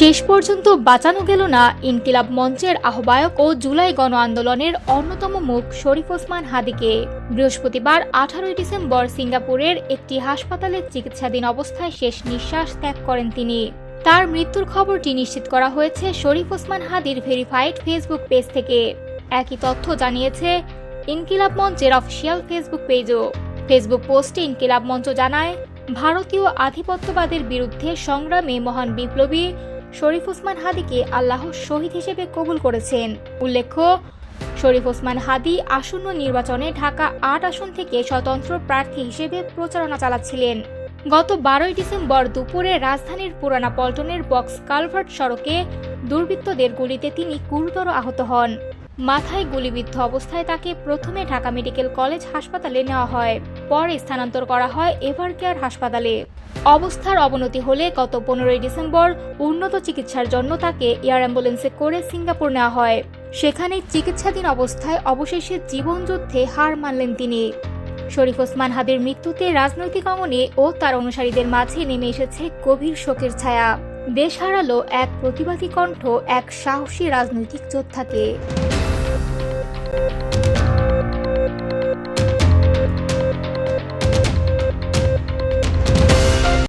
শেষ পর্যন্ত বাঁচানো গেল না ইনকিলাব মঞ্চের আহ্বায়ক ও জুলাই গণ আন্দোলনের অন্যতম মুখ শরীফ ওসমান হাদিকে। বৃহস্পতিবার আঠারোই ডিসেম্বর সিঙ্গাপুরের একটি হাসপাতালে চিকিৎসাধীন অবস্থায় শেষ নিঃশ্বাস ত্যাগ করেন তিনি। তার মৃত্যুর খবরটি নিশ্চিত করা হয়েছে শরীফ ওসমান হাদির ভেরিফাইড ফেসবুক পেজ থেকে। একই তথ্য জানিয়েছে ইনকিলাব মঞ্চের অফিসিয়াল ফেসবুক পেজও। ফেসবুক পোস্টে ইনকিলাব মঞ্চ জানায়, ভারতীয় আধিপত্যবাদের বিরুদ্ধে সংগ্রামে মহান বিপ্লবী শরীফ ওসমান হাদিকে আল্লাহ শহীদ হিসেবে কবুল করেছেন। উল্লেখ্য, শরীফ ওসমান হাদি আসন্ন নির্বাচনে ঢাকা আট আসন থেকে স্বতন্ত্র প্রার্থী হিসেবে প্রচারণা চালাচ্ছিলেন। গত বারোই ডিসেম্বর দুপুরে রাজধানীর পুরানা পল্টনের বক্স কালভার্ট সড়কে দুর্বৃত্তদের গুলিতে তিনি গুরুতর আহত হন। মাথায় গুলিবিদ্ধ অবস্থায় তাকে প্রথমে ঢাকা মেডিকেল কলেজ হাসপাতালে নেওয়া হয়। পরে স্থানান্তর করা হয় এভারকেয়ার হাসপাতালে। অবস্থার অবনতি হলে গত পনেরোই ডিসেম্বর উন্নত চিকিৎসার জন্য তাকে এয়ার অ্যাম্বুলেন্সে করে সিঙ্গাপুর নেওয়া হয়। সেখানে চিকিৎসাধীন অবস্থায় অবশেষে জীবনযুদ্ধে হার মানলেন তিনি। শরীফ ওসমান হাদির মৃত্যুতে রাজনৈতিক অঙ্গনে ও তার অনুসারীদের মাঝে নেমে এসেছে গভীর শোকের ছায়া। দেশ হারালো এক প্রতিবাদী কণ্ঠ এক সাহসী রাজনৈতিক যোদ্ধাকে।